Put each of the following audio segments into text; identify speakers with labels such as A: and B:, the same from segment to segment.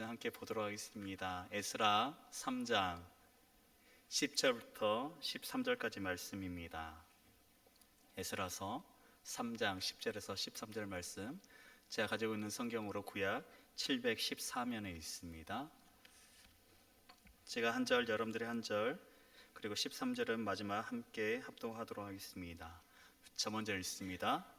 A: 함께 보도록 하겠습니다. 에스라 3장 10절부터 13절까지 말씀입니다. 에스라서 3장 10절에서 13절 말씀 제가 가지고 있는 성경으로 구약 714면에 있습니다. 제가 한 절, 여러분들이 한 절, 그리고 13절은 마지막 함께 합동하도록 하겠습니다. 저 먼저 읽습니다.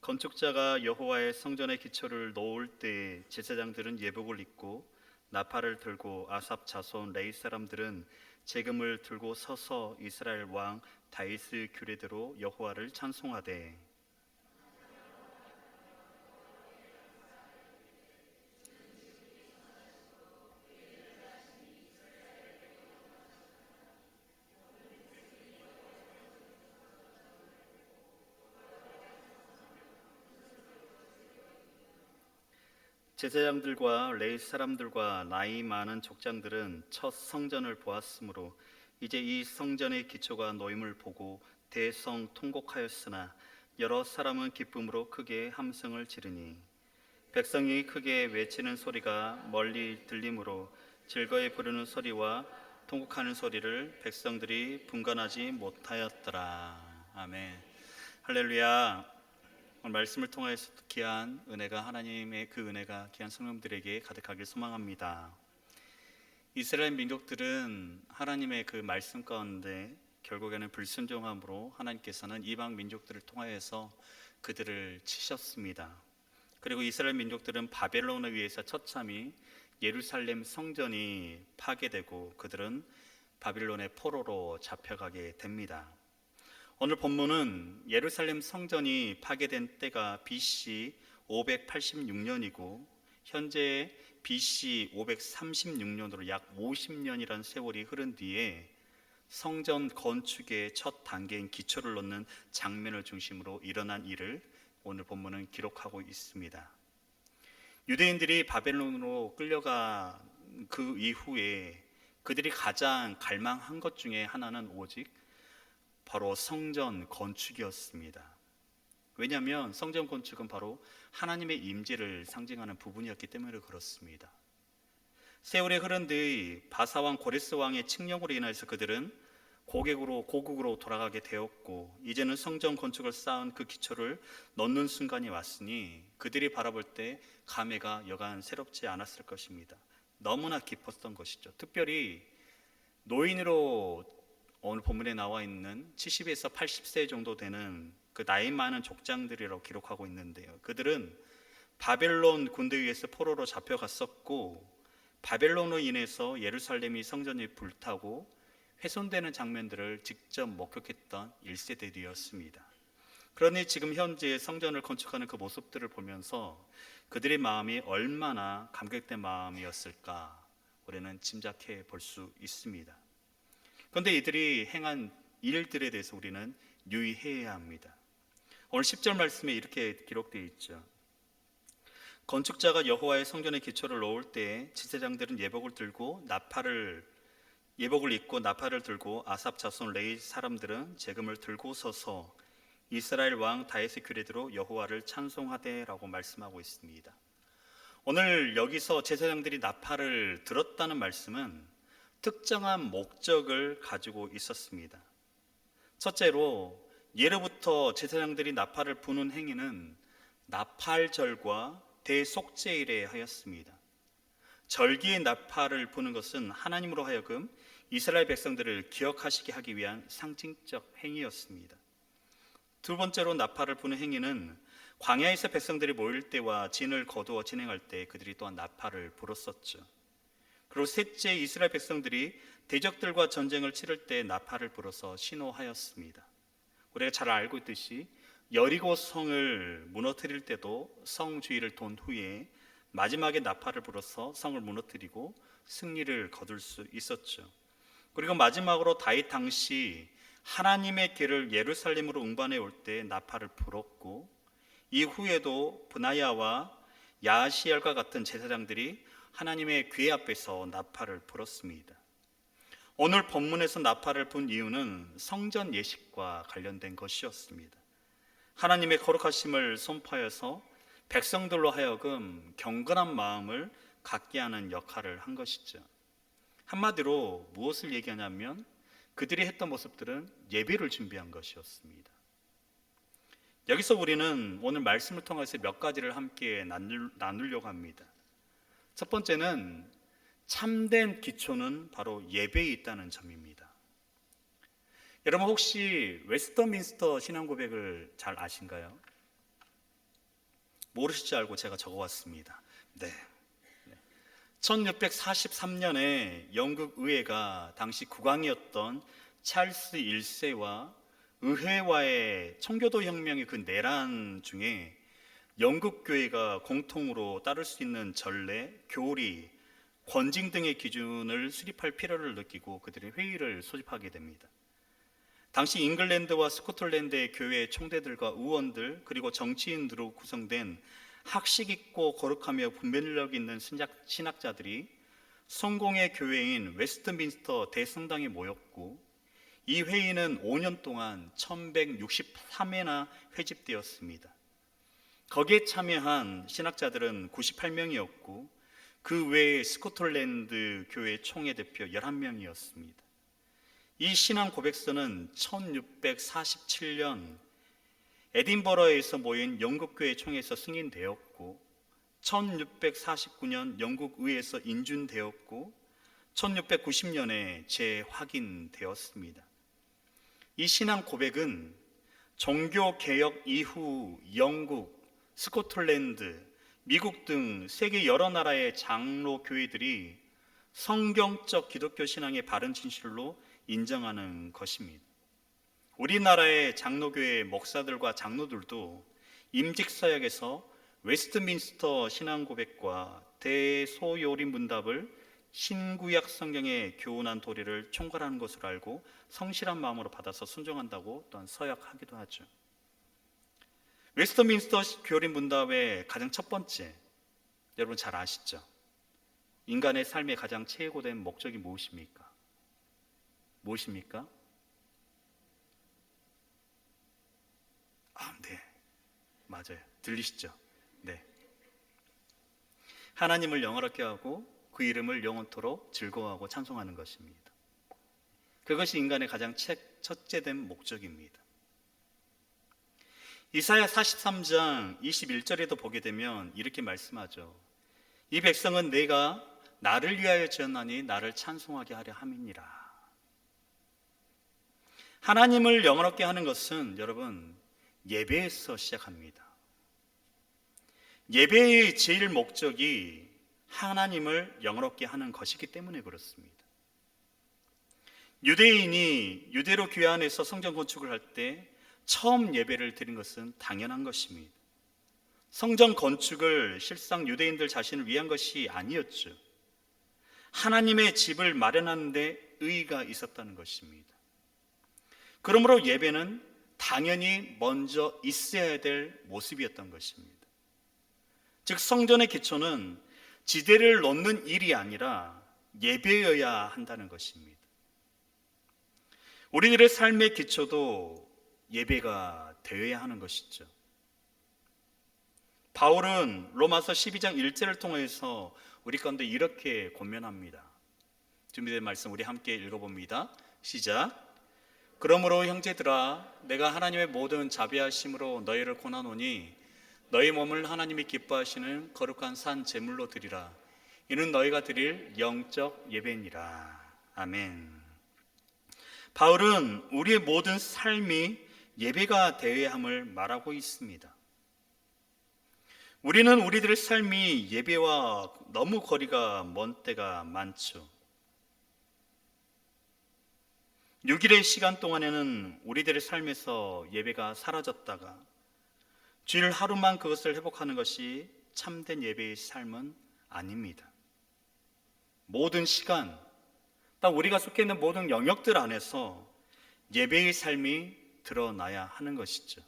A: 건축자가 여호와의 성전의 기초를 놓을 때 제사장들은 예복을 입고 나팔을 들고 아삽 자손 레이 사람들은 재금을 들고 서서 이스라엘 왕 다윗의 규례대로 여호와를 찬송하되 제사장들과 레이 사람들과 나이 많은 족장들은 첫 성전을 보았으므로 이제 이 성전의 기초가 놓임을 보고 대성 통곡하였으나 여러 사람은 기쁨으로 크게 함성을 지르니 백성이 크게 외치는 소리가 멀리 들리므로 즐거이 부르는 소리와 통곡하는 소리를 백성들이 분간하지 못하였더라. 아멘. 할렐루야. 말씀을 통하여서 귀한 은혜가 하나님의 그 은혜가 귀한 성령들에게 가득하길 소망합니다. 이스라엘 민족들은 하나님의 그 말씀 가운데 결국에는 불순종함으로 하나님께서는 이방 민족들을 통하여서 그들을 치셨습니다. 그리고 이스라엘 민족들은 바벨론에 의해서 처참히 예루살렘 성전이 파괴되고 그들은 바빌론의 포로로 잡혀가게 됩니다. 오늘 본문은 예루살렘 성전이 파괴된 때가 BC 586년이고 현재 BC 536년으로 약 50년이라는 세월이 흐른 뒤에 성전 건축의 첫 단계인 기초를 놓는 장면을 중심으로 일어난 일을 오늘 본문은 기록하고 있습니다. 유대인들이 바벨론으로 끌려가 그 이후에 그들이 가장 갈망한 것 중에 하나는 오직 바로 성전 건축이었습니다. 왜냐하면 성전 건축은 바로 하나님의 임재를 상징하는 부분이었기 때문에 그렇습니다. 세월이 흐른 뒤 바사왕 고레스 왕의 칙령으로 인해서 그들은 고객으로 고국으로 돌아가게 되었고 이제는 성전 건축을 쌓은 그 기초를 넣는 순간이 왔으니 그들이 바라볼 때 감회가 여간 새롭지 않았을 것입니다. 너무나 깊었던 것이죠. 특별히 노인으로 오늘 본문에 나와 있는 70에서 80세 정도 되는 그 나이 많은 족장들이라고 기록하고 있는데요. 그들은 바벨론 군대에 의해서 포로로 잡혀갔었고 바벨론으로 인해서 예루살렘이 성전이 불타고 훼손되는 장면들을 직접 목격했던 1세대들이었습니다. 그러니 지금 현재 성전을 건축하는 그 모습들을 보면서 그들의 마음이 얼마나 감격된 마음이었을까 우리는 짐작해 볼 수 있습니다. 그런데 이들이 행한 일들에 대해서 우리는 유의해야 합니다. 오늘 10절 말씀에 이렇게 기록되어 있죠. 건축자가 여호와의 성전의 기초를 놓을 때 지세장들은 예복을 들고 나팔을 예복을 입고 나팔을 들고 아삽 자손 레이 사람들은 재금을 들고 서서 이스라엘 왕 다윗의 규례대로 여호와를 찬송하되라고 말씀하고 있습니다. 오늘 여기서 제사장들이 나팔을 들었다는 말씀은 특정한 목적을 가지고 있었습니다. 첫째로 예로부터 제사장들이 나팔을 부는 행위는 나팔절과 대속제일에 하였습니다. 절기의 나팔을 부는 것은 하나님으로 하여금 이스라엘 백성들을 기억하시게 하기 위한 상징적 행위였습니다. 두 번째로 나팔을 부는 행위는 광야에서 백성들이 모일 때와 진을 거두어 진행할 때 그들이 또한 나팔을 불었었죠. 그리고 셋째 이스라엘 백성들이 대적들과 전쟁을 치를 때 나팔을 불어서 신호하였습니다. 우리가 잘 알고 있듯이 여리고 성을 무너뜨릴 때도 성 주위를 돈 후에 마지막에 나팔을 불어서 성을 무너뜨리고 승리를 거둘 수 있었죠. 그리고 마지막으로 다윗 당시 하나님의 길을 예루살렘으로 응반해 올 때 나팔을 불었고 이후에도 분하야와 야시엘과 같은 제사장들이 하나님의 귀 앞에서 나팔을 불었습니다. 오늘 본문에서 나팔을 분 이유는 성전 예식과 관련된 것이었습니다. 하나님의 거룩하심을 선포하여서 백성들로 하여금 경건한 마음을 갖게 하는 역할을 한 것이죠. 한마디로 무엇을 얘기하냐면 그들이 했던 모습들은 예배를 준비한 것이었습니다. 여기서 우리는 오늘 말씀을 통해서 몇 가지를 함께 나눌, 나누려고 합니다. 첫 번째는 참된 기초는 바로 예배에 있다는 점입니다. 여러분 혹시 웨스터민스터 신앙 고백을 잘 아신가요? 모르실 줄 알고 제가 적어왔습니다. 네. 1643년에 영국 의회가 당시 국왕이었던 찰스 1세와 의회와의 청교도 혁명의 그 내란 중에 영국 교회가 공통으로 따를 수 있는 전례, 교리, 권징 등의 기준을 수립할 필요를 느끼고 그들이 회의를 소집하게 됩니다. 당시 잉글랜드와 스코틀랜드의 교회 총대들과 의원들 그리고 정치인들로 구성된 학식 있고 거룩하며 분별력 있는 신학, 신학자들이 성공의 교회인 웨스트민스터 대성당에 모였고 이 회의는 5년 동안 1163회나 회집되었습니다. 거기에 참여한 신학자들은 98명이었고 그 외에 스코틀랜드 교회 총회 대표 11명이었습니다. 이 신앙 고백서는 1647년 에딘버러에서 모인 영국교회 총회에서 승인되었고 1649년 영국 의회에서 인준되었고 1690년에 재확인되었습니다. 이 신앙 고백은 종교 개혁 이후 영국, 스코틀랜드, 미국 등 세계 여러 나라의 장로 교회들이 성경적 기독교 신앙의 바른 진실로 인정하는 것입니다. 우리나라의 장로교회 목사들과 장로들도 임직 사역에서 웨스트민스터 신앙 고백과 대소요림 문답을 신구약 성경의 교훈한 도리를 총괄하는 것으로 알고 성실한 마음으로 받아서 순종한다고 또한 서약하기도 하죠. 웨스트민스터 교림 문답의 가장 첫 번째 여러분 잘 아시죠? 인간의 삶의 가장 최고된 목적이 무엇입니까? 무엇입니까? 아, 네. 맞아요. 들리시죠? 네. 하나님을 영화롭게 하고 그 이름을 영원토록 즐거워하고 찬송하는 것입니다. 그것이 인간의 가장 첫째된 목적입니다. 이사야 43장 21절에도 보게 되면 이렇게 말씀하죠. 이 백성은 내가 나를 위하여 지었나니 나를 찬송하게 하려 함이니라. 하나님을 영원롭게 하는 것은 여러분 예배에서 시작합니다. 예배의 제일 목적이 하나님을 영원롭게 하는 것이기 때문에 그렇습니다. 유대인이 유대로 안에서 성전 건축을 할 때 처음 예배를 드린 것은 당연한 것입니다. 성전 건축을 실상 유대인들 자신을 위한 것이 아니었죠. 하나님의 집을 마련하는데 의의가 있었다는 것입니다. 그러므로 예배는 당연히 먼저 있어야 될 모습이었던 것입니다. 즉, 성전의 기초는 지대를 놓는 일이 아니라 예배여야 한다는 것입니다. 우리들의 삶의 기초도 예배가 되어야 하는 것이죠. 바울은 로마서 12장 1절을 통해서 우리 가운데 이렇게 권면합니다. 준비된 말씀 우리 함께 읽어봅니다. 시작. 그러므로 형제들아 내가 하나님의 모든 자비하심으로 너희를 고나노니 너희 몸을 하나님이 기뻐하시는 거룩한 산 제물로 드리라 이는 너희가 드릴 영적 예배니라 아멘 바울은 우리의 모든 삶이 예배가 되어야 함을 말하고 있습니다 우리는 우리들의 삶이 예배와 너무 거리가 먼 때가 많죠 6일의 시간 동안에는 우리들의 삶에서 예배가 사라졌다가 주일 하루만 그것을 회복하는 것이 참된 예배의 삶은 아닙니다. 모든 시간, 딱 우리가 속해 있는 모든 영역들 안에서 예배의 삶이 드러나야 하는 것이죠.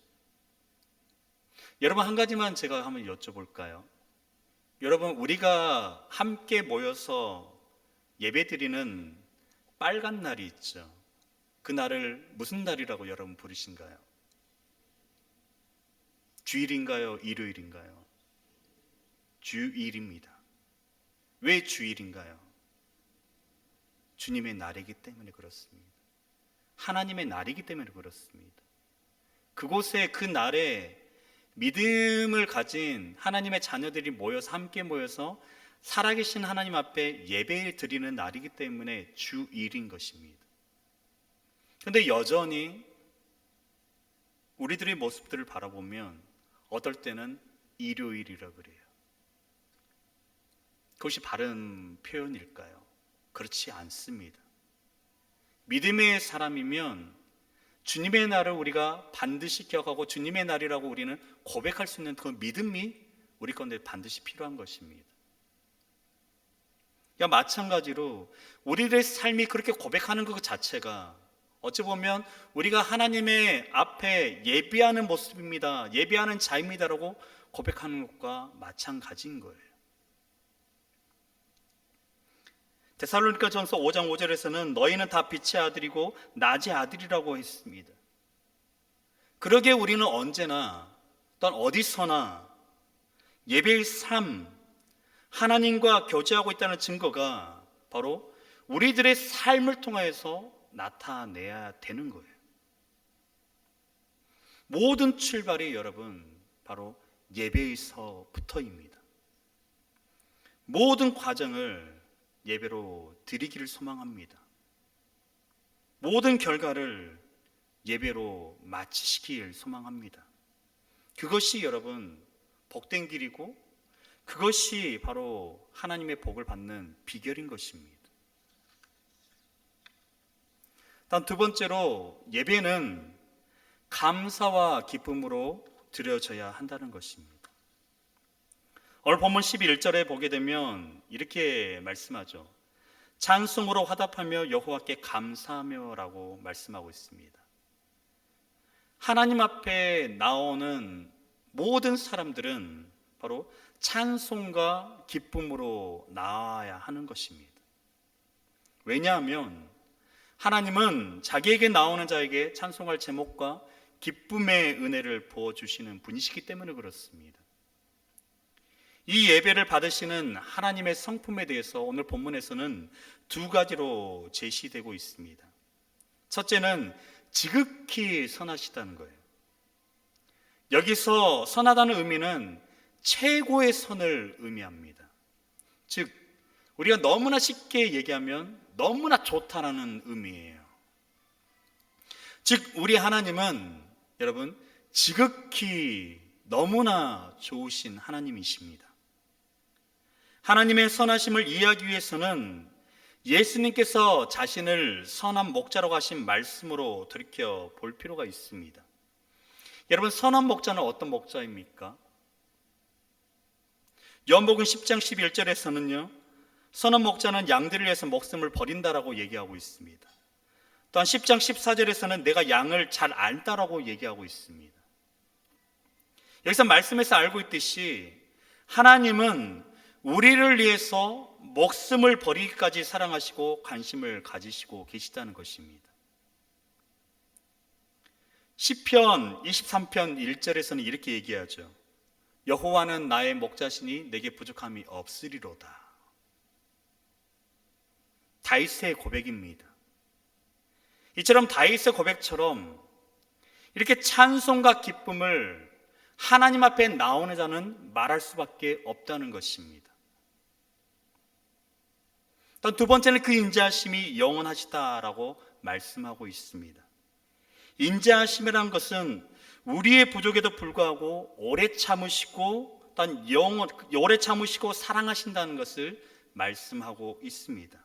A: 여러분 한 가지만 제가 한번 여쭤볼까요? 여러분 우리가 함께 모여서 예배드리는 빨간 날이 있죠. 그 날을 무슨 날이라고 여러분 부르신가요? 주일인가요? 일요일인가요? 주일입니다. 왜 주일인가요? 주님의 날이기 때문에 그렇습니다. 하나님의 날이기 때문에 그렇습니다. 그곳에 그 날에 믿음을 가진 하나님의 자녀들이 모여서 함께 모여서 살아계신 하나님 앞에 예배를 드리는 날이기 때문에 주일인 것입니다. 근데 여전히 우리들의 모습들을 바라보면 어떨 때는 일요일이라 그래요. 그것이 바른 표현일까요? 그렇지 않습니다. 믿음의 사람이면 주님의 날을 우리가 반드시 기억하고 주님의 날이라고 우리는 고백할 수 있는 그 믿음이 우리 건데 반드시 필요한 것입니다. 야 마찬가지로 우리들의 삶이 그렇게 고백하는 것 자체가 어찌 보면 우리가 하나님의 앞에 예비하는 모습입니다. 예비하는 자입니다라고 고백하는 것과 마찬가지인 거예요. 데살로니가 전서 5장 5절에서는 너희는 다 빛의 아들이고 낮의 아들이라고 했습니다. 그러게 우리는 언제나 또한 어디서나 예배의 삶 하나님과 교제하고 있다는 증거가 바로 우리들의 삶을 통하여서 나타내야 되는 거예요. 모든 출발이 여러분 바로 예배에서부터입니다. 모든 과정을 예배로 드리기를 소망합니다. 모든 결과를 예배로 마치시길 소망합니다. 그것이 여러분 복된 길이고 그것이 바로 하나님의 복을 받는 비결인 것입니다. 단두 번째로 예배는 감사와 기쁨으로 드려져야 한다는 것입니다. 오늘 본문 11절에 보게 되면 이렇게 말씀하죠. 찬송으로 화답하며 여호와께 감사하며라고 말씀하고 있습니다. 하나님 앞에 나오는 모든 사람들은 바로 찬송과 기쁨으로 나아야 하는 것입니다. 왜냐하면 하나님은 자기에게 나오는 자에게 찬송할 제목과 기쁨의 은혜를 부어주시는 분이시기 때문에 그렇습니다. 이 예배를 받으시는 하나님의 성품에 대해서 오늘 본문에서는 두 가지로 제시되고 있습니다. 첫째는 지극히 선하시다는 거예요. 여기서 선하다는 의미는 최고의 선을 의미합니다. 즉, 우리가 너무나 쉽게 얘기하면 너무나 좋다라는 의미예요. 즉, 우리 하나님은 여러분, 지극히 너무나 좋으신 하나님이십니다. 하나님의 선하심을 이해하기 위해서는 예수님께서 자신을 선한 목자라고 하신 말씀으로 돌이켜 볼 필요가 있습니다. 여러분, 선한 목자는 어떤 목자입니까? 연복음 10장 11절에서는요, 선한 목자는 양들을 위해서 목숨을 버린다라고 얘기하고 있습니다. 또한 10장 14절에서는 내가 양을 잘 안다라고 얘기하고 있습니다. 여기서 말씀에서 알고 있듯이 하나님은 우리를 위해서 목숨을 버리기까지 사랑하시고 관심을 가지시고 계시다는 것입니다. 시편 23편 1절에서는 이렇게 얘기하죠. 여호와는 나의 목자시니 내게 부족함이 없으리로다. 다윗의 고백입니다. 이처럼 다윗의 고백처럼 이렇게 찬송과 기쁨을 하나님 앞에 나오는 자는 말할 수밖에 없다는 것입니다. 또두 번째는 그 인자하심이 영원하시다라고 말씀하고 있습니다. 인자하심이란 것은 우리의 부족에도 불구하고 오래 참으시고 또 영원 오래 참으시고 사랑하신다는 것을 말씀하고 있습니다.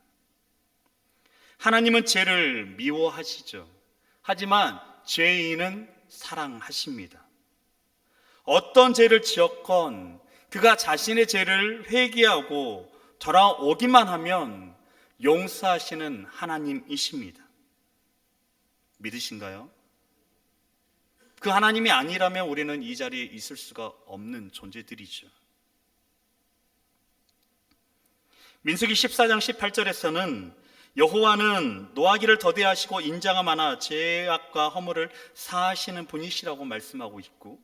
A: 하나님은 죄를 미워하시죠. 하지만 죄인은 사랑하십니다. 어떤 죄를 지었건 그가 자신의 죄를 회개하고 돌아오기만 하면 용서하시는 하나님이십니다. 믿으신가요? 그 하나님이 아니라면 우리는 이 자리에 있을 수가 없는 존재들이죠. 민수기 14장 18절에서는 여호와는 노하기를 더디하시고 인자가 많아 죄악과 허물을 사하시는 분이시라고 말씀하고 있고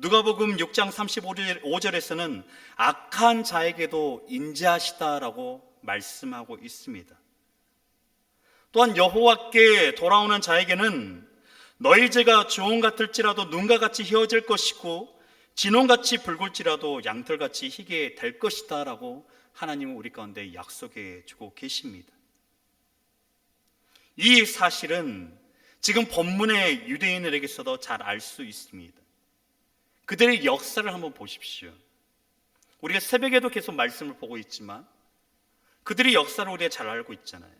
A: 누가복음 6장 35절에서는 악한 자에게도 인자하시다라고 말씀하고 있습니다. 또한 여호와께 돌아오는 자에게는 너희 죄가 주홍 같을지라도 눈과 같이 휘어질 것이고 진홍같이 붉을지라도 양털같이 희게 될 것이다라고 하나님은 우리 가운데 약속해 주고 계십니다. 이 사실은 지금 본문의 유대인들에게서도 잘 알 수 있습니다. 그들의 역사를 한번 보십시오. 우리가 새벽에도 계속 말씀을 보고 있지만 그들의 역사를 우리가 잘 알고 있잖아요.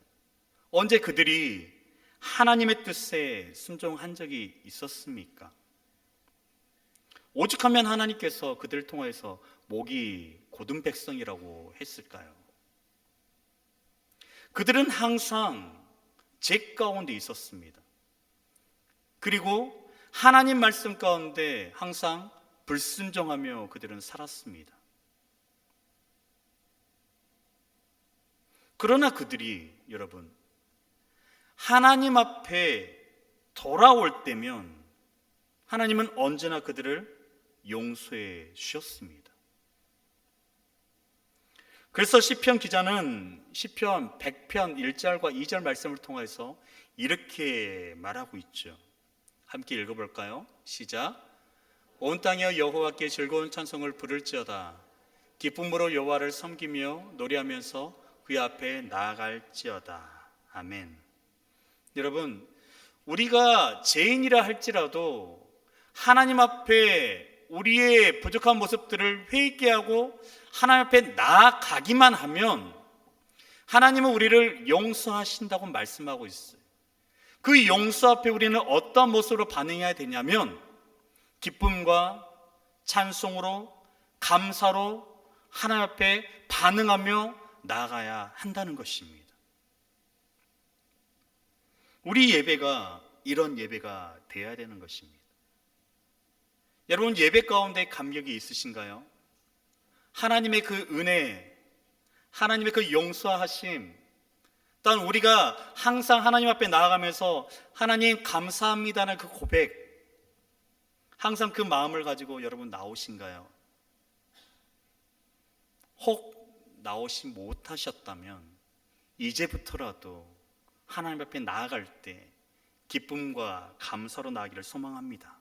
A: 언제 그들이 하나님의 뜻에 순종한 적이 있었습니까? 오죽하면 하나님께서 그들을 통해서 목이 고든 백성이라고 했을까요? 그들은 항상 죄 가운데 있었습니다. 그리고 하나님 말씀 가운데 항상 불순종하며 그들은 살았습니다. 그러나 그들이 여러분 하나님 앞에 돌아올 때면 하나님은 언제나 그들을 용서해 주셨습니다. 그래서 시편 기자는 시편 100편 1절과 2절 말씀을 통해서 이렇게 말하고 있죠. 함께 읽어 볼까요? 시작. 온 땅에 여호와께 즐거운 찬송을 부를지어다. 기쁨으로 여호와를 섬기며 노래하면서 그 앞에 나아갈지어다. 아멘. 여러분, 우리가 죄인이라 할지라도 하나님 앞에 우리의 부족한 모습들을 회개케 하고 하나님 앞에 나아가기만 하면 하나님은 우리를 용서하신다고 말씀하고 있어요. 그 용서 앞에 우리는 어떤 모습으로 반응해야 되냐면 기쁨과 찬송으로 감사로 하나님 앞에 반응하며 나아가야 한다는 것입니다. 우리 예배가 이런 예배가 되어야 되는 것입니다. 여러분 예배 가운데 감격이 있으신가요? 하나님의 그 은혜, 하나님의 그 용서하심, 또한 우리가 항상 하나님 앞에 나아가면서 하나님 감사합니다는 그 고백, 항상 그 마음을 가지고 여러분 나오신가요? 혹 나오시 못하셨다면 이제부터라도 하나님 앞에 나아갈 때 기쁨과 감사로 나아기를 소망합니다.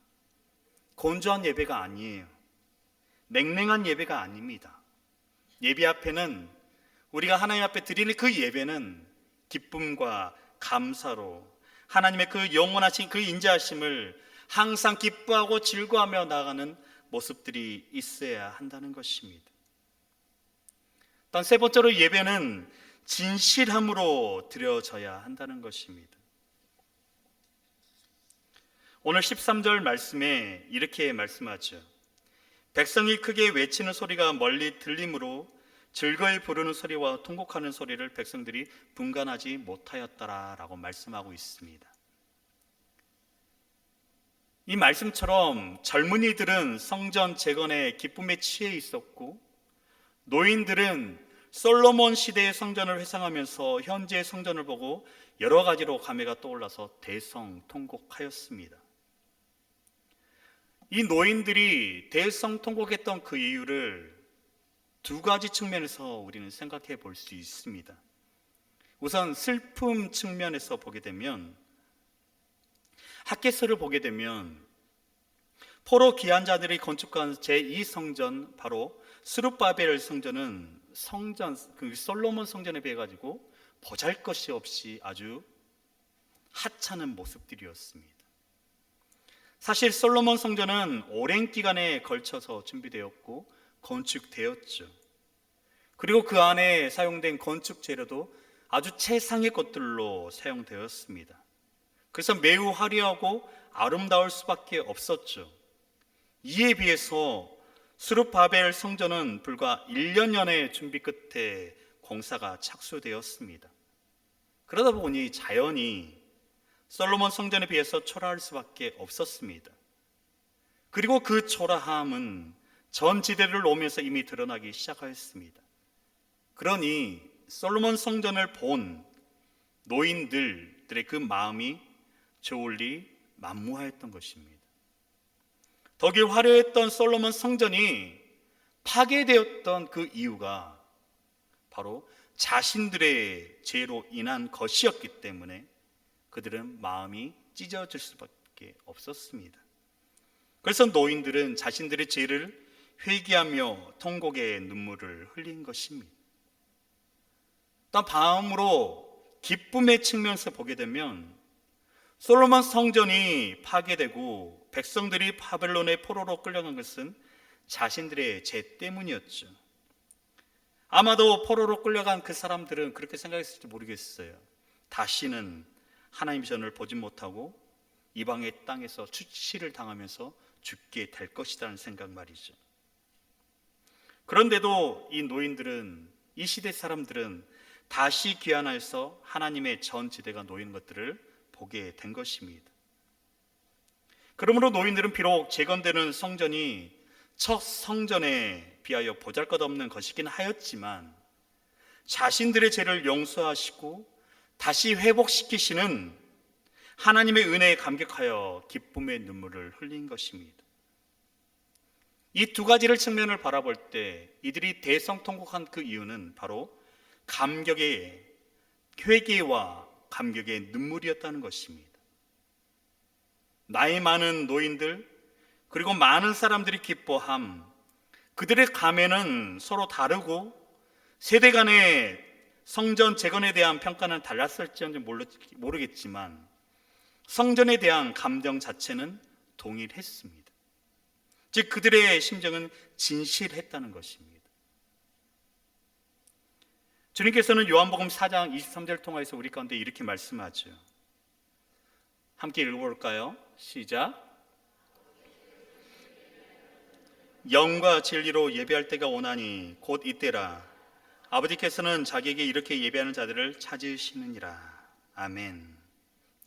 A: 건조한 예배가 아니에요. 냉랭한 예배가 아닙니다. 예배 앞에는 우리가 하나님 앞에 드리는 그 예배는 기쁨과 감사로 하나님의 그 영원하신 그 인자하심을 항상 기뻐하고 즐거워하며 나가는 모습들이 있어야 한다는 것입니다. 세 번째로 예배는 진실함으로 드려져야 한다는 것입니다. 오늘 13절 말씀에 이렇게 말씀하죠. 백성이 크게 외치는 소리가 멀리 들림으로 즐거이 부르는 소리와 통곡하는 소리를 백성들이 분간하지 못하였더라라고 말씀하고 있습니다. 이 말씀처럼 젊은이들은 성전 재건에 기쁨에 취해 있었고 노인들은 솔로몬 시대의 성전을 회상하면서 현재의 성전을 보고 여러 가지로 감회가 떠올라서 대성통곡하였습니다. 이 노인들이 대성통곡했던 그 이유를 두 가지 측면에서 우리는 생각해 볼 수 있습니다. 우선 슬픔 측면에서 보게 되면 학계서를 보게 되면 포로 기한자들이 건축한 제2성전 바로 스룹바벨 성전은 성전 그 솔로몬 성전에 비해 가지고 보잘것이 없이 아주 하찮은 모습들이었습니다. 사실 솔로몬 성전은 오랜 기간에 걸쳐서 준비되었고 건축되었죠. 그리고 그 안에 사용된 건축 재료도 아주 최상의 것들로 사용되었습니다. 그래서 매우 화려하고 아름다울 수밖에 없었죠. 이에 비해서 수르바벨 성전은 불과 1년여의 준비 끝에 공사가 착수되었습니다. 그러다 보니 자연이 솔로몬 성전에 비해서 초라할 수밖에 없었습니다. 그리고 그 초라함은 전 지대를 오면서 이미 드러나기 시작하였습니다. 그러니 솔로몬 성전을 본 노인들의 그 마음이 저울리 만무하였던 것입니다. 더길 화려했던 솔로몬 성전이 파괴되었던 그 이유가 바로 자신들의 죄로 인한 것이었기 때문에 그들은 마음이 찢어질 수밖에 없었습니다. 그래서 노인들은 자신들의 죄를 회개하며 통곡의 눈물을 흘린 것입니다. 또 다음으로 기쁨의 측면에서 보게 되면 솔로몬 성전이 파괴되고 백성들이 바벨론의 포로로 끌려간 것은 자신들의 죄 때문이었죠. 아마도 포로로 끌려간 그 사람들은 그렇게 생각했을지 모르겠어요. 다시는 하나님 전을 보지 못하고 이방의 땅에서 추치를 당하면서 죽게 될 것이라는 생각 말이죠. 그런데도 이 노인들은 이 시대 사람들은 다시 귀환하여서 하나님의 전 지대가 놓인 것들을 보게 된 것입니다. 그러므로 노인들은 비록 재건되는 성전이 첫 성전에 비하여 보잘것없는 것이긴 하였지만 자신들의 죄를 용서하시고 다시 회복시키시는 하나님의 은혜에 감격하여 기쁨의 눈물을 흘린 것입니다. 이 두 가지를 측면을 바라볼 때 이들이 대성통곡한 그 이유는 바로 감격의 회개와 감격의 눈물이었다는 것입니다. 나이 많은 노인들 그리고 많은 사람들이 기뻐함 그들의 감회는 서로 다르고 세대 간의 성전 재건에 대한 평가는 달랐을지는 모르겠지만 성전에 대한 감정 자체는 동일했습니다. 즉 그들의 심정은 진실했다는 것입니다. 주님께서는 요한복음 4장 23절을 통해서 우리 가운데 이렇게 말씀하죠. 함께 읽어볼까요? 시작. 영과 진리로 예배할 때가 오나니 곧 이때라. 아버지께서는 자기에게 이렇게 예배하는 자들을 찾으시느니라. 아멘.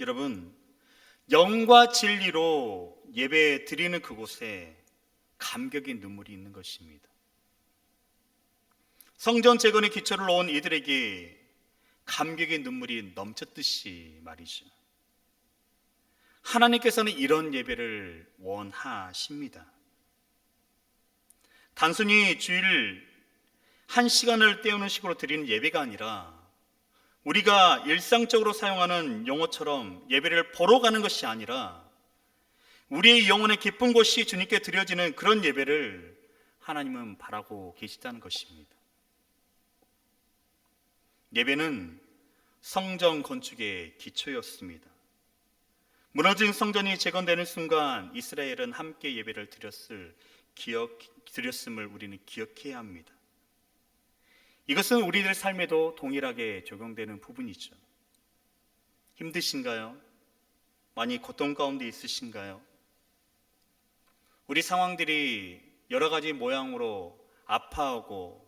A: 여러분, 영과 진리로 예배 드리는 그곳에 감격의 눈물이 있는 것입니다. 성전 재건의 기초를 놓은 이들에게 감격의 눈물이 넘쳤듯이 말이죠. 하나님께서는 이런 예배를 원하십니다. 단순히 주일 한 시간을 때우는 식으로 드리는 예배가 아니라 우리가 일상적으로 사용하는 용어처럼 예배를 보러 가는 것이 아니라 우리의 영혼의 기쁜 곳이 주님께 드려지는 그런 예배를 하나님은 바라고 계시다는 것입니다. 예배는 성전 건축의 기초였습니다. 무너진 성전이 재건되는 순간 이스라엘은 함께 예배를 드렸을 기억 드렸음을 우리는 기억해야 합니다. 이것은 우리들 삶에도 동일하게 적용되는 부분이죠. 힘드신가요? 많이 고통 가운데 있으신가요? 우리 상황들이 여러 가지 모양으로 아파하고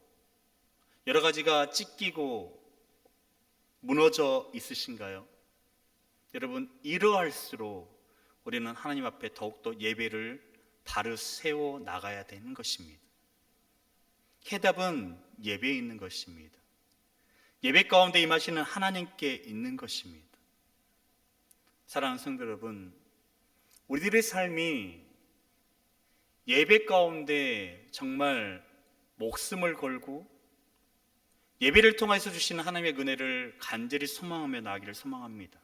A: 여러 가지가 찢기고 무너져 있으신가요? 여러분, 이러할수록 우리는 하나님 앞에 더욱더 예배를 바로 세워 나가야 되는 것입니다. 해답은 예배에 있는 것입니다. 예배 가운데 임하시는 하나님께 있는 것입니다. 사랑하는 성도 여러분, 우리들의 삶이 예배 가운데 정말 목숨을 걸고 예배를 통해서 주시는 하나님의 은혜를 간절히 소망하며 나기를 소망합니다.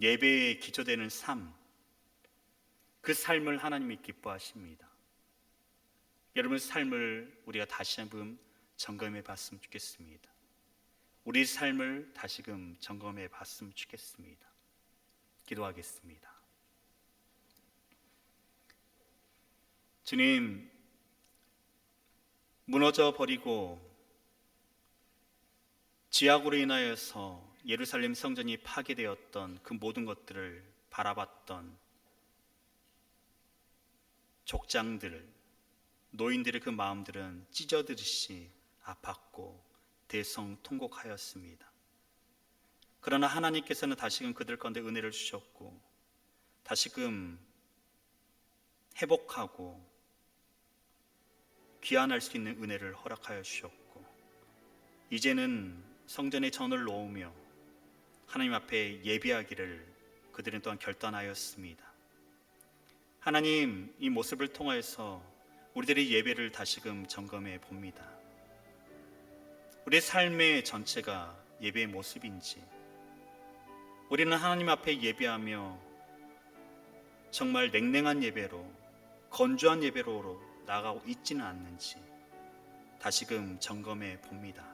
A: 예배에 기초되는 삶, 그 삶을 하나님이 기뻐하십니다. 여러분 삶을 우리가 다시 한번 점검해 봤으면 좋겠습니다. 우리 삶을 다시금 점검해 봤으면 좋겠습니다. 기도하겠습니다. 주님, 무너져 버리고 지약으로 인하여서 예루살렘 성전이 파괴되었던 그 모든 것들을 바라봤던 족장들, 노인들의 그 마음들은 찢어듯이 아팠고 대성 통곡하였습니다. 그러나 하나님께서는 다시금 그들 가운데 은혜를 주셨고 다시금 회복하고 귀환할 수 있는 은혜를 허락하여 주셨고 이제는 성전에 전을 놓으며 하나님 앞에 예비하기를 그들은 또한 결단하였습니다. 하나님 이 모습을 통하여서 우리들의 예배를 다시금 점검해 봅니다. 우리의 삶의 전체가 예배의 모습인지 우리는 하나님 앞에 예배하며 정말 냉랭한 예배로 건조한 예배로 나아가고 있지는 않는지 다시금 점검해 봅니다.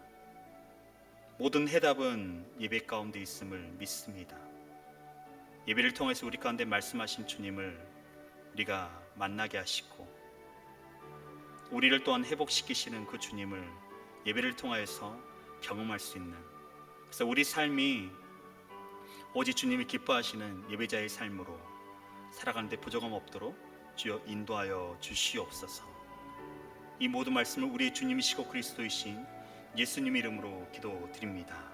A: 모든 해답은 예배 가운데 있음을 믿습니다. 예배를 통해서 우리 가운데 말씀하신 주님을 우리가 만나게 하시고 우리를 또한 회복시키시는 그 주님을 예배를 통하여서 경험할 수 있는 그래서 우리 삶이 오직 주님이 기뻐하시는 예배자의 삶으로 살아가는데 부족함 없도록 주여 인도하여 주시옵소서. 이 모든 말씀을 우리 주님이시고 그리스도이신 예수님 이름으로 기도드립니다.